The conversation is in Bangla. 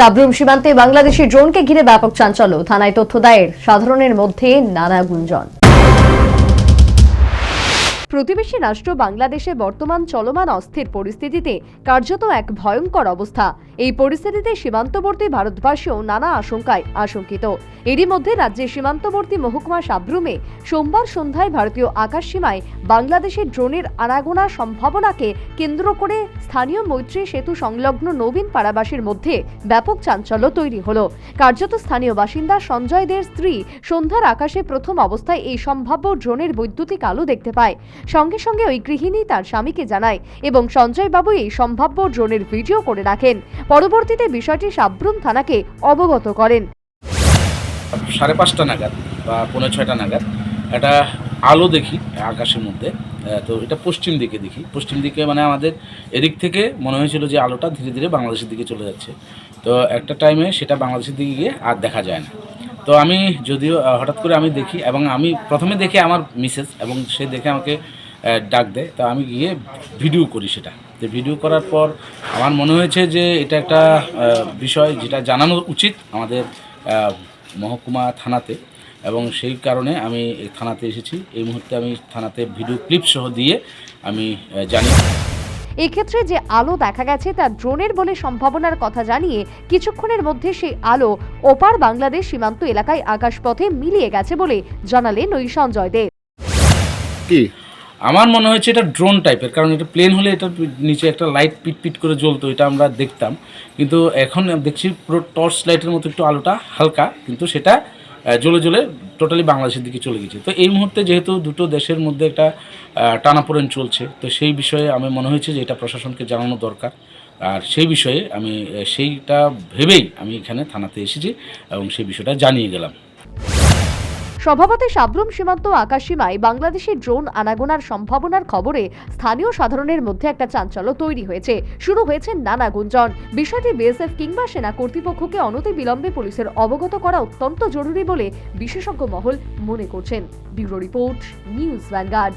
সাবরুম সীমান্তে বাংলাদেশি ড্রোনকে ঘিরে ব্যাপক চাঞ্চল্য। থানায় তথ্য দায়ের। সাধারণের মধ্যে নানা গুঞ্জন। প্রতিবেশী রাষ্ট্র বাংলাদেশে বর্তমান চলমান অস্থির পরিস্থিতিতে কার্যত এক ভয়ঙ্কর অবস্থা। এই পরিস্থিতিতে সীমান্তবর্তী ভারতবাসীও নানা আশঙ্কায় আশঙ্কিত। এরই মধ্যে রাজ্যের সীমান্তবর্তী মহকুমা সাবরুমে সোমবার সন্ধ্যায় ভারতীয় আকাশসীমায় বাংলাদেশের ড্রোনের আনাগোনা সম্ভাবনাকে কেন্দ্র করে স্থানীয় মৈত্রী সেতু সংলগ্ন নবীন পাড়াবাসীর মধ্যে ব্যাপক চাঞ্চল্য তৈরি হলো। কার্যত স্থানীয় বাসিন্দা সঞ্জয় দের স্ত্রী সন্ধ্যার আকাশে প্রথম অবস্থায় এই সম্ভাব্য ড্রোনের বৈদ্যুতিক আলো দেখতে পায়। সঙ্গে সঙ্গে ওই গৃহিণী তার স্বামীকে জানায় এবং সঞ্জয় বাবু এই সম্ভাব্য ড্রোনের ভিডিও করে রাখেন। পরবর্তীতে বিষয়টি সাবরুম থানাকে অবগত করেন। সাড়ে পাঁচটা নাগাদ বা পৌনে ছয়টা নাগাদ একটা আলো দেখি, আকাশের মধ্যে। তো এটা পশ্চিম দিকে দেখি। পশ্চিম দিকে মানে আমাদের এদিক থেকে মনে হয়েছিল যে আলোটা ধীরে ধীরে বাংলাদেশের দিকে চলে যাচ্ছে। তো একটা টাইমে সেটা বাংলাদেশের দিকে গিয়ে আর দেখা যায় না। তো আমি যদিও হঠাৎ করে আমি দেখি এবং আমি প্রথমে দেখে আমার মিসেস এবং সে দেখে আমাকে ডাক দেয়। তো আমি গিয়ে ভিডিও করি সেটা। তো ভিডিও করার পর আমার মনে হয়েছে যে এটা একটা বিষয় যেটা জানানো উচিত আমাদের মহকুমা থানাতে এবং সেই কারণে আমি থানাতে এসেছি। এই মুহূর্তে আমি থানাতে ভিডিও ক্লিপ সহ দিয়ে আমি জানি। এক্ষেত্রে যে আলো দেখা গেছে তা ড্রোনের বলে সম্ভাবনার কথা জানিয়ে কিছুক্ষণের মধ্যে সেই আলো ওপার বাংলাদেশ সীমান্ত এলাকায় আকাশপথে মিলিয়ে গেছে বলে জানালেন ওই সঞ্জয় দেব কি? আমার মনে হয়েছে এটা ড্রোন টাইপের, কারণ এটা প্লেন হলে এটা নিচে একটা লাইট পিট পিট করে জ্বলতো, এটা আমরা দেখতাম। কিন্তু এখন দেখছি পুরো টর্চ লাইটের মতো একটু আলোটা হালকা, কিন্তু সেটা জ্বলে জ্বলে টোটালি বাংলাদেশের দিকে চলে গেছে। তো এই মুহূর্তে যেহেতু দুটো দেশের মধ্যে একটা টানাপোড়েন চলছে, তো সেই বিষয়ে আমি মনে হয়েছে যে এটা প্রশাসনকে জানানো দরকার। আর সেই বিষয়ে আমি সেইটা ভেবেই আমি এখানে থানাতে এসেছি এবং সেই বিষয়টা জানিয়ে গেলাম। স্বভাবতে সাব্রুম সীমান্ত আকাশসীমায় বাংলাদেশে ড্রোন আনাগোনার সম্ভাবনার খবরে স্থানীয় সাধারণের মধ্যে একটা চাঞ্চল্য তৈরি হয়েছে। শুরু হয়েছে নানা গুঞ্জন। বিষয়টি বিএসএফ কিংবা সেনা কর্তৃপক্ষকে অনতি বিলম্বে পুলিশের অবগত করা অত্যন্ত জরুরি বলে বিশেষজ্ঞ মহল মনে করছেন। Bureau report, news Vanguard.